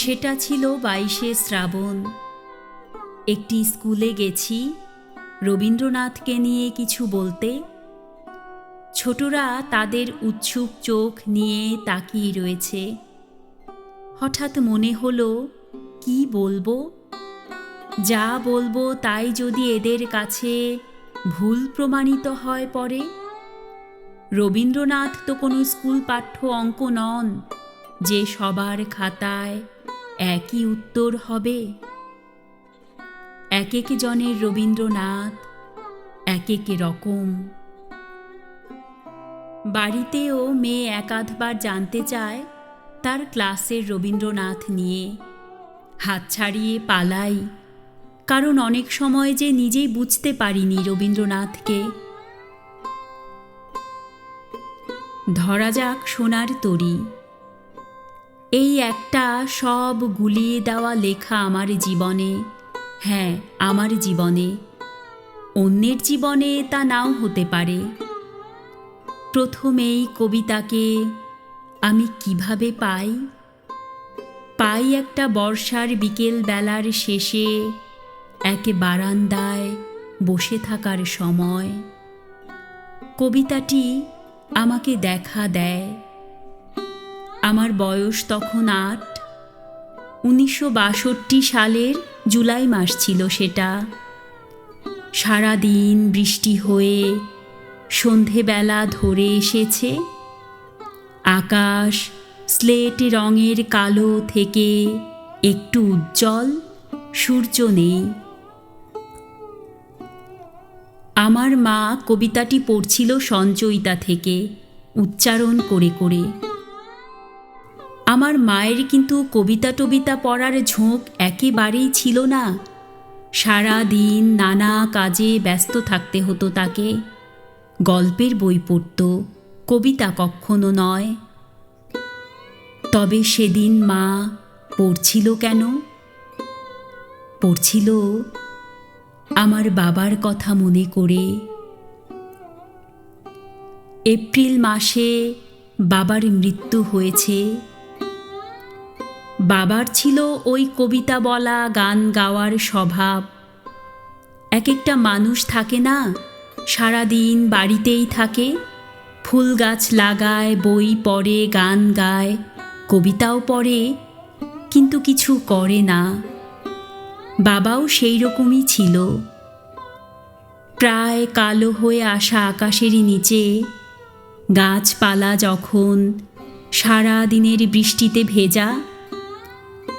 সেটা ছিল বাইশে শ্রাবণ। একটি স্কুলে গেছি, রবীন্দ্রনাথকে নিয়ে কিছু বলতে। ছোটরা তাদের উৎসুক চোখ নিয়ে তাকিয়ে রয়েছে। হঠাৎ মনে হলো, কি বলব? যা বলব তাই যদি এদের কাছে ভুল প্রমাণিত হয় পরে? রবীন্দ্রনাথ তো কোনো স্কুল পাঠ্য অঙ্ক নন, যে সবার খাতায় একই উত্তর হবে। এক এক জনের রবীন্দ্রনাথ, এক এক রকম। বাড়িতেও মেয়ে একাধবার জানতে চায় তার ক্লাসের রবীন্দ্রনাথ নিয়ে। হাত ছাড়িয়ে পালাই, কারণ অনেক সময় যে নিজেই বুঝতে পারিনি রবীন্দ্রনাথকে। ধরা যাক সোনার তরী। এই একটা সব গুলিয়ে দেওয়া লেখা আমার জীবনে। হ্যাঁ আমার জীবনে। অন্যের জীবনে তা নাও হতে পারে। প্রথমেই কবিতাকে আমি কীভাবে পাই? পাই একটা বর্ষার বিকেল বেলার শেষে, একে বারান্দায় বসে থাকার সময়। কবিতাটি আমাকে দেখা দেয়। আমার বয়স তখন আট। উনিশশো বাষট্টি সালের জুলাই মাস ছিল সেটা। সারাদিন বৃষ্টি হয়ে সন্ধেবেলা ধরে এসেছে। আকাশ স্লেট রঙের কালো থেকে একটু উজ্জ্বল, সূর্য নেই। আমার মা কবিতাটি পড়ছিল সঞ্চয়িতা থেকে উচ্চারণ করে করে। আমার মায়ের কিন্তু কবিতা টবিতা পড়ার ঝোঁক একেবারেই ছিল না। সারা দিন নানা কাজে ব্যস্ত থাকতে হতো তাকে। গল্পের বই পড়ত, কবিতা কখনো নয়। তবে সেদিন মা পড়ছিল কেন? পড়ছিল আমার বাবার কথা মনে করে। এপ্রিল মাসে বাবার মৃত্যু হয়েছে। বাবার ছিল ওই কবিতা বলা, গান গাওয়ার স্বভাব। এক একটা মানুষ থাকে না, সারাদিন বাড়িতেই থাকে। ফুল গাছ লাগায়, বই পড়ে, গান গায়, কবিতাও পড়ে, কিন্তু কিছু করে না। বাবাও সেই রকমই ছিল। প্রায় কালো হয়ে আসা আকাশেরই নিচে, গাছপালা যখন সারা দিনের বৃষ্টিতে ভেজা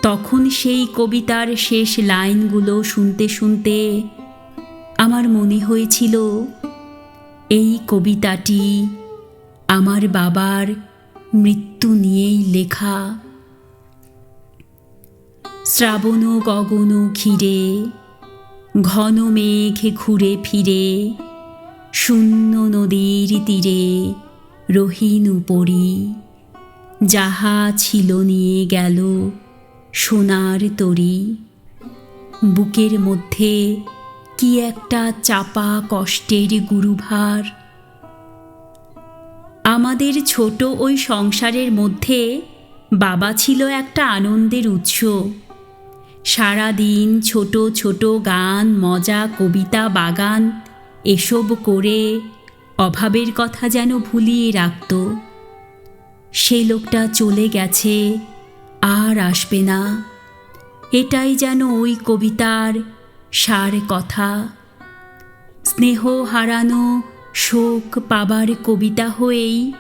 তখন সেই কবিতার শেষ লাইনগুলো শুনতে শুনতে আমার মনে হয়েছিল, এই কবিতাটি আমার বাবার মৃত্যু নিয়েই লেখা। শ্রাবণ গগন ঘিরে, ঘন মেঘ ঘুরে ফিরে, শূন্য নদীর তীরে রহিন উপরি যাহা ছিল নিয়ে গেল সোনার তরি। বুকের মধ্যে কি একটা চাপা কষ্টের গুরুভার। আমাদের ছোট ওই সংসারের মধ্যে বাবা ছিল একটা আনন্দের উৎস। সারা দিন ছোট ছোট গান, মজা, কবিতা, বাগান, এসব করে অভাবের কথা যেন ভুলিয়ে রাখত। সে লোকটা চলে গেছে আর আসবে না। এটাই যেন ওই কবিতার সার কথা। স্নেহ হারানো শোক পাবার কবিতা হয়েই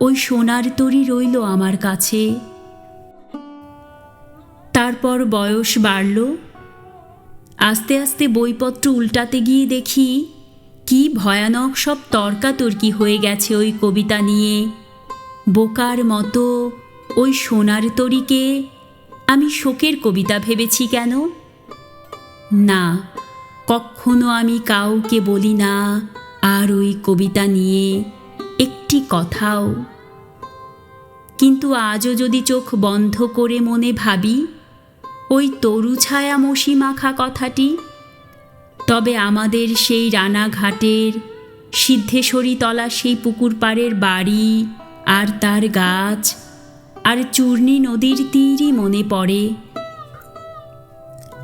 ওই সোনার তরি রইল আমার কাছে। তারপর বয়স বাড়ল। আস্তে আস্তে বইপত্র উল্টাতে গিয়ে দেখি কি ভয়ানক সব তর্কাতর্কি হয়ে গেছে ওই কবিতা নিয়ে। বোকার মতো ওই সোনার তরিকে আমি শোকের কবিতা ভেবেছি কেন? না, কখনো আমি কাউকে বলি না আর ওই কবিতা নিয়ে একটি কথাও। কিন্তু আজও যদি চোখ বন্ধ করে মনে ভাবি, ওই তরু ছায়া মশি মাখা কথাটি, তবে আমাদের সেই রানাঘাটের সিদ্ধেশ্বরী তলা সেই পুকুর পাড়ের বাড়ি আর তার গাছ আর চূর্ণী নদীর তীরই মনে পড়ে।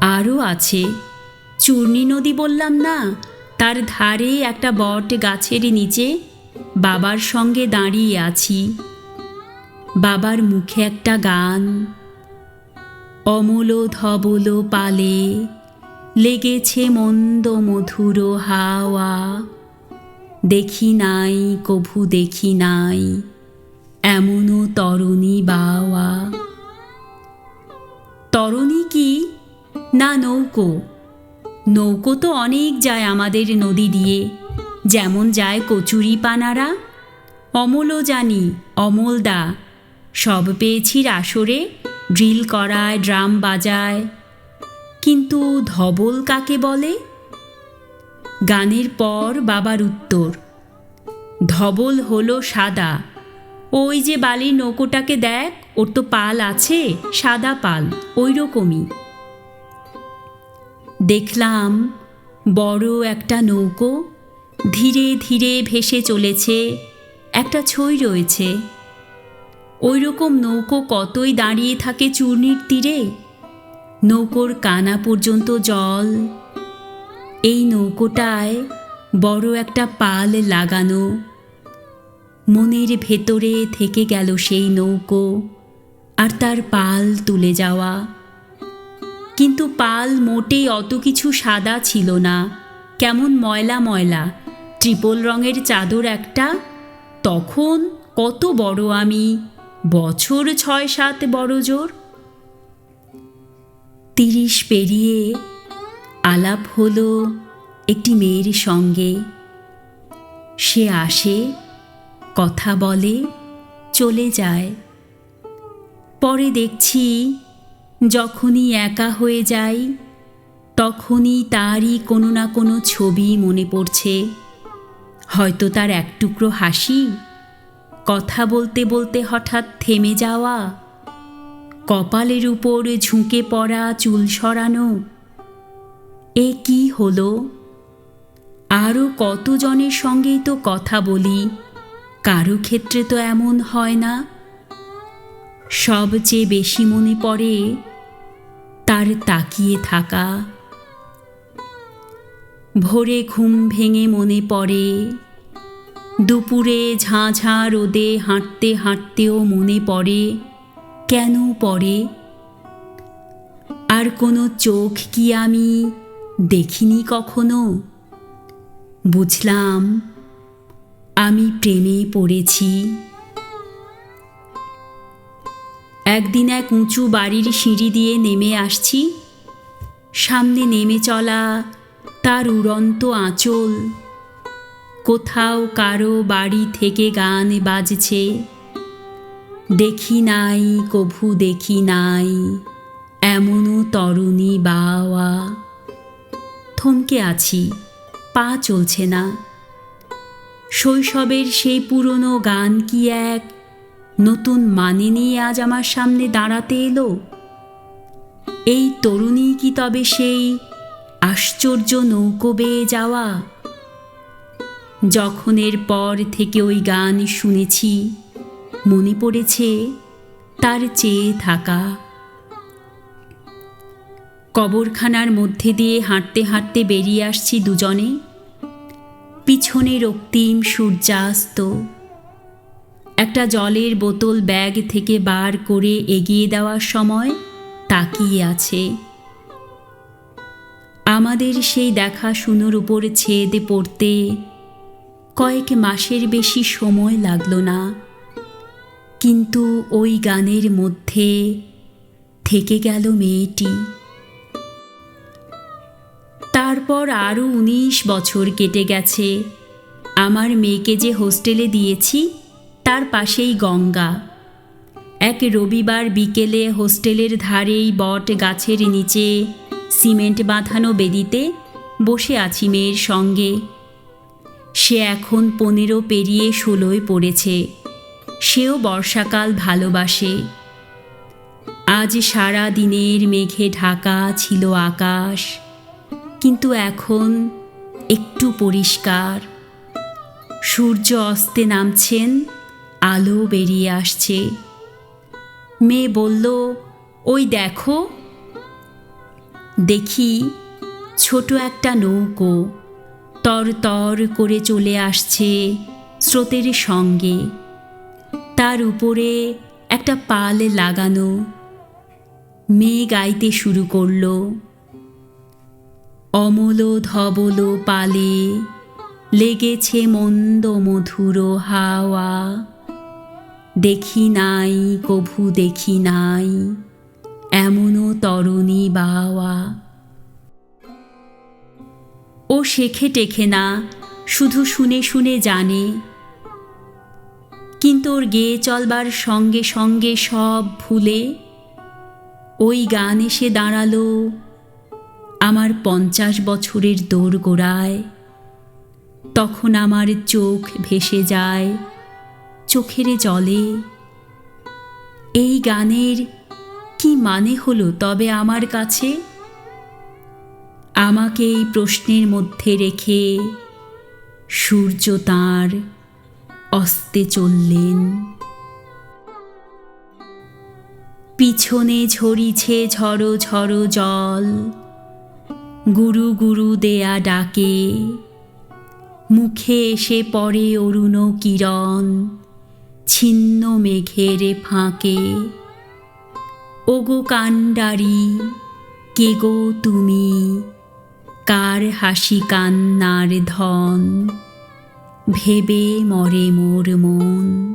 আরও আছে, চূর্ণী নদী বললাম না, তার ধারে একটা বট গাছের নিচে বাবার সঙ্গে দাঁড়িয়ে আছি। বাবার মুখে একটা গান, অমল ধবল পালে, লেগেছে মন্দ মধুর হাওয়া। দেখি নাই, কভু দেখি নাই এমনও তরণী বাওয়া। তরণী কি? না, নৌকো। নৌকো তো অনেক যায় আমাদের নদী দিয়ে। যেমন যায় কচুরি পানারা অমলও জানি অমলদা। সব পেয়েছি আসরে ড্রিল করায়, ড্রাম বাজায়। কিন্তু ধবল কাকে বলে? গানের পর বাবার উত্তর। ধবল হলো সাদা। ওই যে বালির নৌকোটাকে দেখ, ওর তো পাল আছে, সাদা পাল ওই রকমই দেখলাম বড় একটা নৌকো ধীরে ধীরে ভেসে চলেছে, একটা ছই রয়েছে। ওই রকম নৌকো কতই দাঁড়িয়ে থাকে চূর্ণির তীরে, নৌকোর কানা পর্যন্ত জল। এই নৌকোটায় বড় একটা পাল লাগানো মনের ভেতরে থেকে গেল সেই নৌকো আর তার পাল তুলে যাওয়া। কিন্তু পাল মোটেই অত কিছু সাদা ছিল না। কেমন ময়লা ময়লা ট্রিপল রঙের চাদর একটা। তখন কত বড় আমি, বছর ছয় সাত বড় জোর। তিরিশ পেরিয়ে আলাপ হলো একটি মেয়ের সঙ্গে। সে আসে কথা বলে, চলে যায়। পরে দেখছি, যখনই একা হয়ে যাই, তখনই তারই কোনো না কোনো ছবি মনে পড়ছে। হয়তো তার এক টুকরো হাসি, কথা বলতে বলতে হঠাৎ থেমে যাওয়া, কপালের উপর ঝুঁকে পড়া চুল সরানো। এ কি হলো? আরও কতজনের সঙ্গেই তো কথা বলি কারও ক্ষেত্রে তো এমন হয় না। সবচেয়ে বেশি মনে পড়ে তার তাকিয়ে থাকা। ভোরে ঘুম ভেঙে মনে পড়ে, দুপুরে ঝাঁ ঝাঁ রোদে হাঁটতে হাঁটতেও মনে পড়ে, কেন পড়ে? আর কোনো চোখ কি আমি দেখিনি কখনো? বুঝলাম আমি প্রেমে পড়েছি। একদিন এক উঁচু বাড়ির সিঁড়ি দিয়ে নেমে আসছি। সামনে নেমে চলা তার উড়ন্ত আঁচল। কোথাও কারও বাড়ি থেকে গান বাজছে। দেখি নাই, কভু দেখি নাই, এমনও তরুণী বাওয়া। থমকে আছি, পা চলছে না। শৈশবের সেই পুরনো গান কি এক? নতুন মানে নিয়ে আজ আমার সামনে দাঁড়াতে এলো? এই তরুণী কি তবে সেই আশ্চর্য নৌকো বেয়ে যাওয়া? যখনের পর থেকে ওই গান শুনেছি, মনে পড়েছে তার চেয়ে থাকা। কবরখানার মধ্যে দিয়ে হাঁটতে হাঁটতে বেরিয়ে আসছি দুজনে। পিছনে রক্তিম সূর্যাস্ত। একটা জলের বোতল ব্যাগ থেকে বার করে এগিয়ে দেওয়ার সময় তাকিয়ে আছে। আমাদের সেই দেখা শুনোর উপর ছেদে পড়তে কয়েক মাসের বেশি সময় লাগল না। কিন্তু ওই গানের মধ্যে থেকে গেল মেয়েটি। তারপর আরও উনিশ বছর কেটে গেছে। আমার মেয়েকে যে হোস্টেলে দিয়েছি, তার পাশেই গঙ্গা। এক রবিবার বিকেলে হোস্টেলের ধারেই বট গাছের নিচে সিমেন্ট বাঁধানো বেদিতে বসে আছি মেয়ের সঙ্গে। সে এখন পনেরো পেরিয়ে ষোলোয় পড়েছে। সেও বর্ষাকাল ভালোবাসে। আজ সারা দিনের মেঘে ঢাকা ছিল আকাশ। কিন্তু এখন একটু পরিষ্কার। সূর্য অস্তে নামছেন, আলো বেরিয়ে আসছে। মেয়ে বলল, ওই দেখো, দেখি ছোট একটা নৌকো তর তর করে চলে আসছে স্রোতের সঙ্গে। তার উপরে একটা পাল লাগানো। মেয়ে গাইতে শুরু করল। অমল ধবল পালে লেগেছে মন্দ মধুর হাওয়া। দেখি নাই, কভু দেখি নাই, এমনও তরণী বাওয়া। ও শেখে টেখে না, শুধু শুনে শুনে জানে। কিন্তু ওর গেয়ে চলবার সঙ্গে সঙ্গে সব ভুলে, ওই গান এসে দাঁড়াল আমার পঞ্চাশ বছরের দোরগোড়ায় তখন আমার চোখ ভেসে যায় চোখের জলে। এই গানের কি মানে হলো তবে আমার কাছে? আমাকে এই প্রশ্নের মধ্যে রেখে সূর্য তাঁর অস্তে চললেন। পিছনে ঝরিছে ঝড়ো ঝড়ো জল। গুরু গুরু দেয়া ডাকে। মুখে এসে পড়ে অরুণ কিরণ, ছিন্ন মেঘের ফাঁকে। ওগো কাণ্ডারি কে গো তুমি? কার হাসি কান্নার ধন? ভেবে মরে মোর মন।